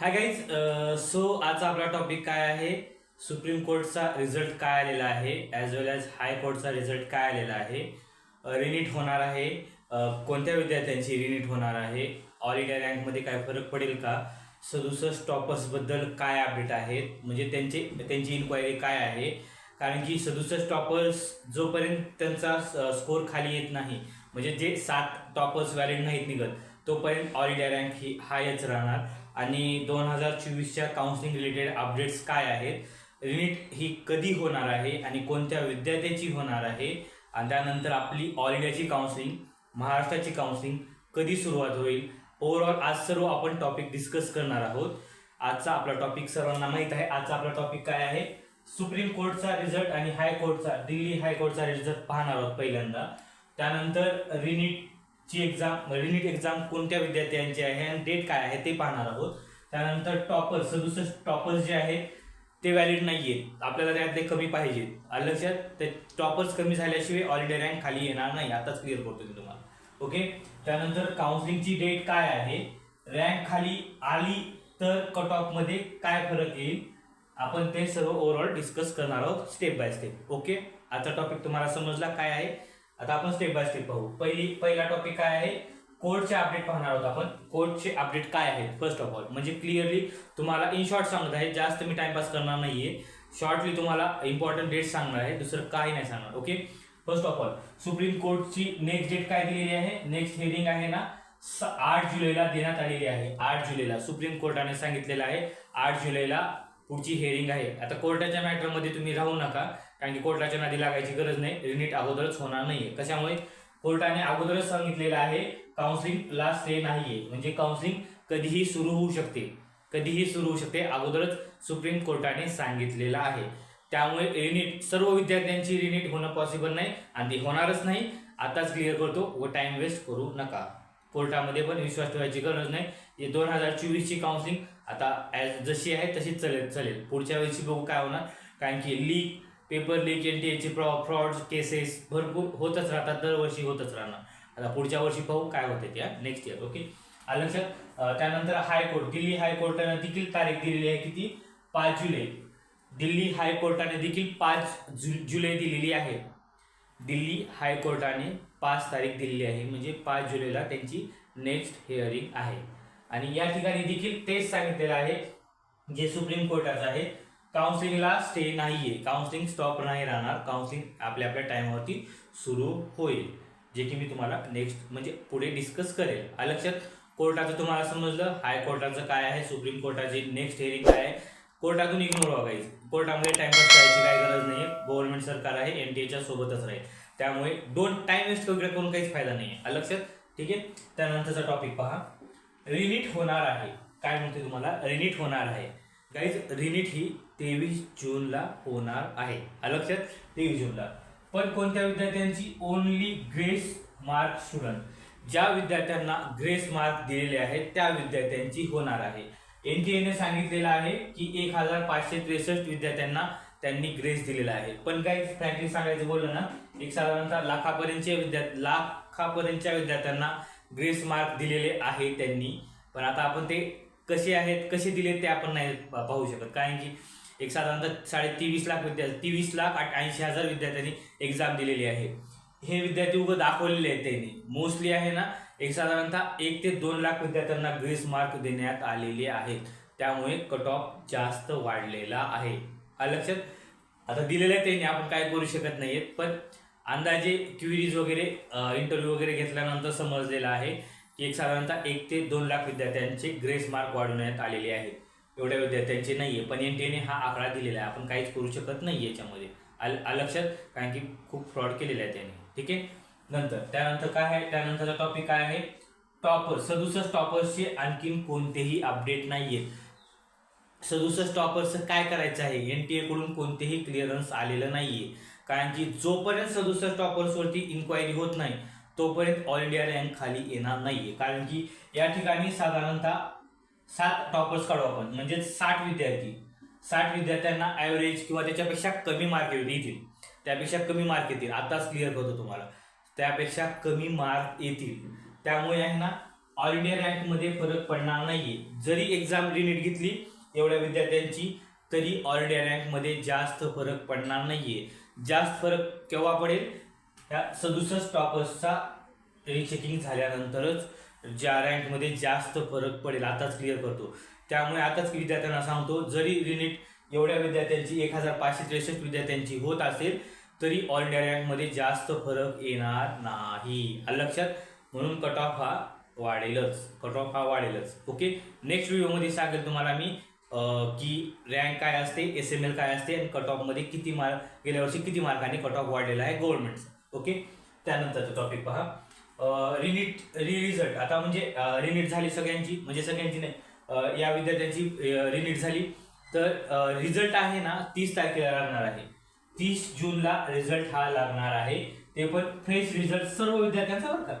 Hi guys so आजचा आपला topic काय आहे? सुप्रीम कोर्टचा रिझल्ट काय आलेला आहे? ॲज वेल ॲज हाय कोर्टचा रिझल्ट काय आलेला आहे? Uh, रिनीट होणार आहे. Uh, कोणत्या विद्यार्थ्यांची रिनीट होणार आहे? ऑल इंडिया रँकमध्ये काय फरक पडेल का? सदुसष्ट टॉपर्सबद्दल काय अपडेट आहेत? म्हणजे त्यांचे त्यांची इन्क्वायरी काय आहे? कारण की सदुसष्ट टॉपर्स जोपर्यंत त्यांचा uh, स्कोर खाली येत नाही म्हणजे जे सात टॉपर्स व्हॅलिड नाहीत निघत तोपर्यंत ऑल इंडिया रँक ही हायच राहणार. आणि दोन हजार चोवीसच्या काउन्सिलिंग रिलेटेड अपडेट्स काय आहेत? रिनीट ही कधी होणार आहे आणि कोणत्या विद्यार्थ्याची होणार आहे? आणि त्यानंतर आपली ऑल इंडियाची काउन्सिलिंग महाराष्ट्राची काउन्सिलिंग कधी सुरुवात होईल? ओव्हरऑल आज सर्व आपण टॉपिक डिस्कस करणार आहोत. आजचा आपला टॉपिक सर्वांना माहीत आहे. आजचा आपला टॉपिक काय आहे? सुप्रीम कोर्टचा रिझल्ट आणि हायकोर्टचा दिल्ली हायकोर्टचा रिझल्ट पाहणार आहोत पहिल्यांदा. त्यानंतर ची एक्झाम रिनीट एक्झाम कोणत्या विद्यार्थ्यांची आहे आणि डेट काय आहे ते पाहणार आहोत. त्यानंतर टॉपर सदुसष्ट टॉपर्स जे आहे ते व्हॅलिड नाही आहेत आपल्याला त्यातले कमी पाहिजेत. आलं लक्षात? ते टॉपर्स कमी झाल्याशिवाय ऑल इंडिया रँक खाली येणार नाही. आताच क्लिअर करतो मी तुम्हाला. ओके त्यानंतर काउन्सिलिंगची डेट काय आहे? रँक खाली आली तर कट ऑफमध्ये काय फरक येईल? आपण ते सर्व ओव्हरऑल डिस्कस करणार आहोत स्टेप बाय स्टेप ओके आजचा टॉपिक तुम्हाला समजला काय आहे? आता आपण स्टेप बाय स्टेप पाहू. पहिली पहिला टॉपिक काय आहे? कोर्टचे अपडेट पाहणार आहोत आपण. कोर्टचे अपडेट काय आहेत? फर्स्ट ऑफ ऑल म्हणजे क्लिअरली तुम्हाला इन शॉर्ट सांगत आहे जास्त मी टाइमपास करणार नाहीये. शॉर्टली तुम्हाला इम्पॉर्टंट डेट सांगणार आहे दुसरं काही नाही सांगणार okay first of all supreme कोर्टची next date काय दिलेली आहे? नेक्स्ट हिअरिंग आहे ना आठ जुलैला देण्यात आलेली आहे. आठ जुलैला सुप्रीम कोर्टाने सांगितलेलं आहे आठ जुलैला पुढची हेअरिंग आहे. आता कोर्टाच्या मॅटरमध्ये तुम्ही राहू नका. कारण की कोर्टाच्या नादी लागायची गरज नाही रिनीट अगोदरच होणार नाहीये. कशामुळे? कोर्टाने अगोदरच सांगितलेलं आहे काउन्सिलिंगला स्टे नाहीये. म्हणजे काउन्सिलिंग कधीही सुरू होऊ शकते. कधीही सुरू होऊ शकते अगोदरच सुप्रीम कोर्टाने सांगितलेलं आहे. त्यामुळे रिनीट सर्व विद्यार्थ्यांची रिनीट होणं पॉसिबल नाही आणि ती होणारच नाही. आताच क्लिअर करतो व टाइम वेस्ट करू नका. कोर्टामध्ये पण विश्वास ठेवायची गरज नाही. दोन हजार चोवीसची काउन्सिलिंग आता ॲज जशी आहे तशीच चालेल चालेल. पुढच्या वेळेची बघू काय होणार. कारण की league paper leak N T एची फ्रॉड केसेस भरपूर होतच राहतात दरवर्षी होतच राहणार. आता पुढच्या वर्षी पाहू काय होते त्या नेक्स्ट इयर ओके आलं लक्षात त्यानंतर हायकोर्ट दिल्ली हायकोर्टाने देखील तारीख दिलेली आहे किती? पाच जुलै. दिल्ली हायकोर्टाने देखील पाच जु जुलै दिलेली आहे. दिल्ली हायकोर्टाने पाच तारीख दिलेली आहे म्हणजे पाच जुलैला त्यांची नेक्स्ट हिअरिंग आहे. आणि या ठिकाणी देखील तेच सांगितलेलं आहे जे सुप्रीम कोर्टाचं आहे काउन्सिलिंगला स्टे नाहीये. काउन्सिलिंग स्टॉप नाही राहणार. काउन्सिलिंग आपल्या आपल्या टाइमवरती सुरू होईल. जे की मी तुम्हाला नेक्स्ट म्हणजे पुढे डिस्कस करेल. आलं लक्षात कोर्टाचं तुम्हाला समजलं? हायकोर्टाचं काय आहे? सुप्रीम कोर्टाची नेक्स्ट हिअरिंग काय आहे? कोर्टातून इग्नोर व्हायचं कोर्टामध्ये टाइमपास करायची काही गरज नाही आहे गव्हर्नमेंट सरकार आहे एन टी एच्या सोबतच राहील. त्यामुळे डोंट टाइम वेस्ट वगैरे करून काहीच फायदा नाही आहे लक्षात? ठीक आहे? त्यानंतरचा टॉपिक पहा. रिनीट होणार आहे. काय म्हणते तुम्हाला? रिनीट होणार आहे. गाईज रिनिट ही तेवीस जूनला होणार आहे. लक्षात? तेवीस जूनला. पण कोणत्या विद्यार्थ्यांची? ओनली ग्रेस मार्क स्टुडंट ज्या विद्यार्थ्यांना ग्रेस मार्क दिलेले आहेत त्या विद्यार्थ्यांची होणार आहे. एन टी एने सांगितलेलं आहे की एक हजार पाचशे त्रेसष्ट विद्यार्थ्यांना त्यांनी ग्रेस दिलेला आहे. पण काही फ्रँकली सांगायचं बोललं ना एक साधारणतः लाखापर्यंतच्या विद्यार्थी लाखापर्यंतच्या विद्यार्थ्यांना ग्रेस मार्क दिलेले आहे त्यांनी. पण आता आपण ते कसे आहेत कसे दिले ते आपण नाही पाहू शकत. कारण की एक साधारणतः साडे तेवीस लाख विद्यार्थी तेवीस लाख आठ ऐंशी हजार विद्यार्थ्यांनी एक्झाम दिलेली आहे. हे विद्यार्थी उगं दाखवलेले आहेत त्यांनी. मोस्टली आहे ना एक साधारणतः एक ते दोन लाख विद्यार्थ्यांना ग्रेस मार्क देण्यात आलेले आहेत. त्यामुळे कट ऑफ जास्त वाढलेला आहे. लक्षात आता दिलेलं आहे त्यांनी आपण काय करू शकत नाही आहेत पण अंदाजे क्युरीज वगैरे इंटरव्ह्यू वगैरे घेतल्यानंतर समजलेलं आहे. एक साधारणतः एक ते दोन लाख विद्यार्थ्यांचे ग्रेस मार्क वाढवण्यात आलेले आहेत. एवढ्या विद्यार्थ्यांचे नाही आहे पण एन टी एने हा आकडा दिलेला आहे. आपण काहीच करू शकत नाही याच्यामध्ये. आल लक्षात कारण की खूप फ्रॉड केलेला आहे त्याने. ठीक आहे? नंतर त्यानंतर काय आहे? त्यानंतरचा टॉपिक काय आहे? टॉपर सदुसष्ट टॉपर्सचे आणखीन कोणतेही अपडेट नाही आहेत सदुसष्ट टॉपर्सचं काय करायचं आहे? एन टी एकडून कोणतेही क्लिअरन्स आलेलं नाही आहे कारण की जोपर्यंत सदुसष्ट टॉपर्सवरती इन्क्वायरी होत नाही तोपर्यंत ऑल इंडिया रँक खाली येणार नाहीये. कारण की या ठिकाणी साधारणतः सात टॉपर्स काढू आपण. म्हणजे साठ विद्यार्थी. साठ विद्यार्थ्यांना ॲव्हरेज किंवा त्याच्यापेक्षा कमी मार्क येतील त्यापेक्षा कमी मार्क येतील. आताच क्लिअर करतो तुम्हाला. त्यापेक्षा कमी मार्क येतील. त्यामुळे यांना ऑल इंडिया रँकमध्ये फरक पडणार नाही जरी एक्झाम रिनीट घेतली एवढ्या विद्यार्थ्यांची तरी ऑल इंडिया रँकमध्ये जास्त फरक पडणार नाहीये. जास्त फरक केव्हा पडेल? ह्या सदुसष्ट टॉपर्सचा रिचेकिंग झाल्यानंतरच ज्या रँकमध्ये जास्त फरक पडेल आताच क्लिअर करतो. त्यामुळे आताच विद्यार्थ्यांना सांगतो जरी रिनीट एवढ्या विद्यार्थ्यांची एक हजार पाचशे त्रेसष्ट विद्यार्थ्यांची होत असेल तरी ऑल इंडिया रँकमध्ये जास्त फरक येणार नाही. लक्षात? म्हणून कट ऑफ हा वाढेलच. कट ऑफ हा वाढेलच. ओके नेक्स्ट व्हिडिओमध्ये सांगेल तुम्हाला मी की रँक काय असते एस एम एल काय असते आणि कट ऑफमध्ये किती मार्क गेल्या वर्षी किती मार्कांनी कट ऑफ वाढलेला आहे गव्हर्नमेंटचा ओके? त्यानंतरचा टॉपिक पहा. रिनीट रिरिझल्ट आता म्हणजे रिनीट झाली सगळ्यांची? म्हणजे सगळ्यांची नाही. या विद्यार्थ्यांची रिनीट झाली. तर रिझल्ट आहे ना तीस तारखेला लागणार आहे. तीस जूनला रिझल्ट हा लागणार आहे. ते पण फ्रेश रिझल्ट सर्व विद्यार्थ्यांचा बरं का?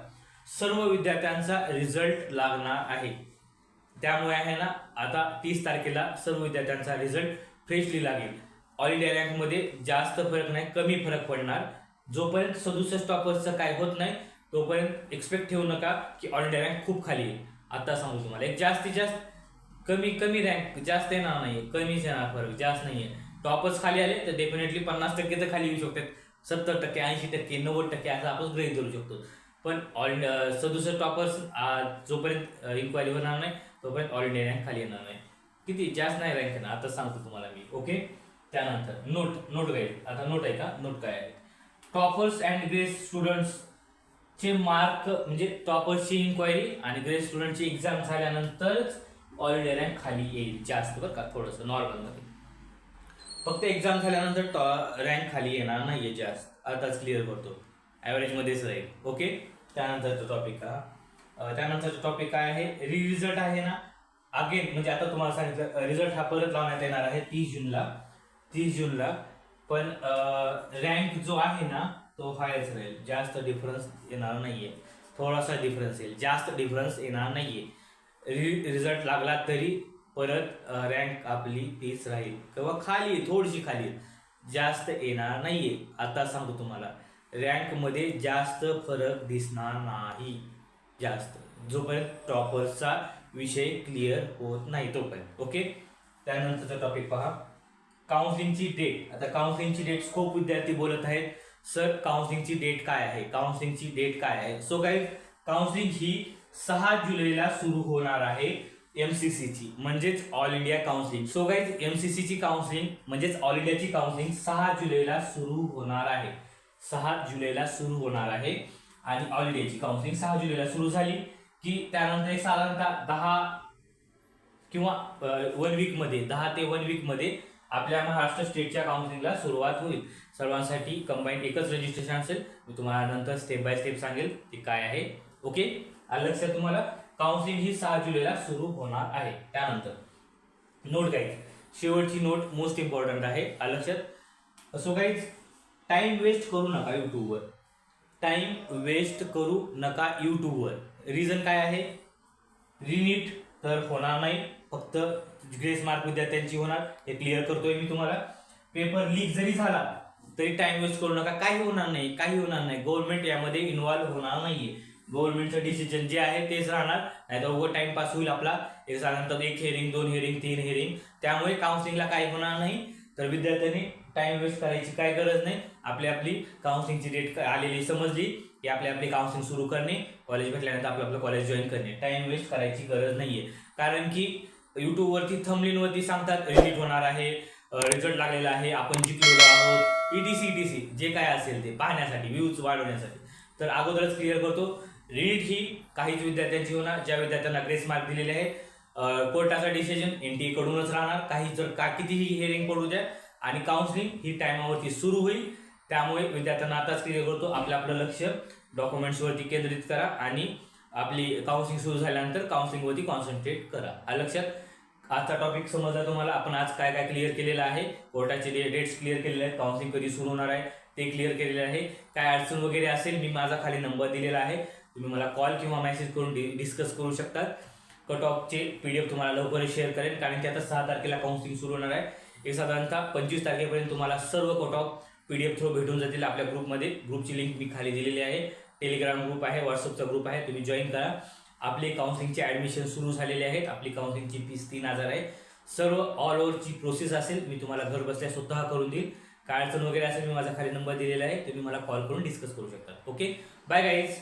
सर्व विद्यार्थ्यांचा रिझल्ट लागणार आहे. त्यामुळे आहे ना आता तीस तारखेला सर्व विद्यार्थ्यांचा रिझल्ट फ्रेशली लागेल. ऑल इंडिया रँकमध्ये जास्त फरक नाही कमी फरक पडणार. जोपर्यंत सदुसष्ट टॉपर्सचं काय होत नाही तोपर्यंत एक्सपेक्ट ठेवू नका की ऑल इंडिया रँक खूप खाली येईल आता सांगू तुम्हाला एक जास्तीत जास्त कमी कमी रँक जास्त येणार नाही कमीच येणार फरक जास्त नाही आहे टॉपर्स खाली आले तर डेफिनेटली पन्नास टक्के तर खाली येऊ शकतात. सत्तर टक्के ऐंशी टक्के नव्वद टक्के असं आपण ग्रहित धरू शकतो. पण ऑल इंडिया सदुसष्ट टॉपर्स जोपर्यंत इन्क्वायरी होणार नाही तोपर्यंत ऑल इंडिया रँक खाली येणार नाही. किती? जास्त नाही रँक येणार. आता सांगतो तुम्हाला मी ओके त्यानंतर नोट नोट गाईड आता नोट आहे का? नोट काय आहे? टॉपर्स अँड ग्रेस स्टुडंट्स चे मार्क म्हणजे टॉपर्सची इन्क्वायरी आणि ग्रेस स्टुडंटची एक्झाम झाल्यानंतरच ऑल रँक खाली येईल. जास्त बरं का थोडंसं नॉर्मलमध्ये फक्त एक्झाम झाल्यानंतर टॉ रँक खाली येणार नाहीये जास्त. आताच क्लिअर करतो ॲव्हरेजमध्येच राहील. ओके त्यानंतरचा टॉपिक हा. त्यानंतरचा टॉपिक काय आहे? री रिझल्ट आहे ना? अगेन म्हणजे आता तुम्हाला सांगितलं रिझल्ट हा परत लावण्यात येणार आहे तीस जूनला. तीस जूनला. पण रँक जो आहे ना तो हायच राहील. जास्त डिफरन्स येणार नाहीये. थोडासा डिफरन्स येईल. जास्त डिफरन्स येणार नाहीये. रि रिझल्ट लागला तरी परत रँक आपली तीच राहील. किंवा खाली आहे, थोडीशी खाली. आहे. जास्त येणार नाहीये. आता सांगतो तुम्हाला. रँकमध्ये जास्त फरक दिसणार नाही. जास्त. जोपर्यंत टॉपर्सचा विषय क्लिअर होत नाही तोपर्यंत. ओके त्यानंतरचा टॉपिक पहा. काउन्सिलिंगची डेट आता काउन्सिलिंगची डेट खूप विद्यार्थी बोलत आहेत. सर काउन्सिलिंगची डेट काय आहे? काउन्सिलिंगची डेट काय आहे? सो काही काउन्सिलिंग ही सहा जुलैला सुरू होणार आहे एमसीसीची म्हणजेच all India counselling so guys एमसीसीची counselling म्हणजेच ऑल इंडियाची काउन्सिलिंग सहा जुलैला सुरू होणार आहे. सहा जुलैला सुरू होणार आहे. आणि ऑल इंडियाची काउन्सिलिंग सहा जुलैला सुरू झाली की त्यानंतर एक साधारणतः दहा किंवा वन वीकमध्ये दहा ते वन वीकमध्ये आपल्या महाराष्ट्र स्टेटच्या काउन्सिलिंगला सुरुवात होईल. सर्वांसाठी कंबाईन एकच रजिस्ट्रेशन असेल. मी तुम्हाला नंतर स्टेप बाय स्टेप सांगेल ते काय आहे. ओके आलं लक्षात तुम्हाला? काउन्सिलिंग ही सहा जुलैला सुरू होणार आहे. त्यानंतर नोट गाईज शेवटची नोट मोस्ट इम्पॉर्टंट आहे. आलं लक्षात? काहीच गाईज टाइम वेस्ट करू नका यूट्यूबवर टाइम वेस्ट करू नका यूट्यूबवर रिझन काय आहे? रिनीट तर होणार नाही. फक्त ग्रेस मार्क विद्यार्थ्यांची होणार. हे क्लिअर करतोय मी तुम्हाला. पेपर लीक जरी झाला तरी टाइम वेस्ट करू नका. काही होणार नाही काही होणार नाही. गव्हर्नमेंट यामध्ये इन्व्हॉल्व्ह होणार नाहीये. गव्हर्नमेंटचं डिसिजन जे आहे तेच राहणार. नाही तर उभं टाइमपास होईल आपला. एक साधारणतः एक हेरिंग दोन हेरिंग तीन हेरिंग त्यामुळे काउन्सिलिंगला काही होणार नाही. तर विद्यार्थ्यांनी टाइम वेस्ट करायची काय गरज नाही. आपली आपली काउन्सिलिंगची डेट आलेली समजली की आपली आपली काउन्सिलिंग सुरू करणे. कॉलेज भेटल्यानंतर आपलं आपलं कॉलेज जॉईन करणे. टाइम वेस्ट करायची गरज नाहीये. कारण की युट्यूबवरती थमलिनवरती सांगतात रिलीट होणार आहे रिझल्ट लागलेला आहे आपण जिंकलेलो आहोत. E डी सी जे काय असेल ते पाहण्यासाठी व्ह्यूज वाढवण्यासाठी. तर अगोदरच क्लिअर करतो रिलीट ही काहीच विद्यार्थ्यांची होणार ज्या विद्यार्थ्यांना ग्रेस मार्क दिलेले आहे कोर्टाचा डिसिजन एनटीए कडूनच राहणार. काही जर का कितीही हिअरिंग पडू द्या आणि काउन्सिलिंग ही टायमावरती सुरू होईल. त्यामुळे विद्यार्थ्यांना आताच क्लिअर करतो आपलं आपलं लक्ष डॉक्युमेंट्सवरती केंद्रित करा आणि आपली काउन्सिलिंग सुरू झाल्यानंतर काउन्सिलिंगवरती कॉन्सन्ट्रेट करा. हा लक्षात आजचा टॉपिक समजला तुम्हाला? आपण आज काय काय क्लिअर केलेलं आहे? कोर्टाचे डेट्स क्लिअर केलेले आहेत काउन्सिलिंग कधी सुरू होणार आहे ते क्लिअर केलेले आहे. काय अडचण वगैरे असेल मी माझा खाली नंबर दिलेला आहे. तुम्ही मला कॉल किंवा मेसेज करून डिस्कस करू शकतात. कट ऑफचे पी डी एफ तुम्हाला लवकरच शेअर करेन कारण की आता सहा तारखेला काउन्सिलिंग सुरू होणार आहे. एक साधारणतः पंचवीस तारखेपर्यंत तुम्हाला सर्व cut off P D F through भेटून जातील आपल्या ग्रुपमध्ये ग्रुपची लिंक मी खाली दिलेली आहे. टेलिग्राम ग्रुप आहे व्हॉट्सअपचा ग्रुप आहे तुम्ही जॉईन करा. आपली काउन्सिलिंगचे ॲडमिशन सुरू झालेले आहेत. आपली काउन्सिलिंगची फीस तीन हजार आहे. सर्व ऑल ओव्हरची प्रोसेस असेल मी तुम्हाला घर बसल्या स्वतः करून देईल. काय अडचण वगैरे असेल मी माझा खाली नंबर दिलेला आहे. तुम्ही मला कॉल करून डिस्कस करू शकता. Okay bye guys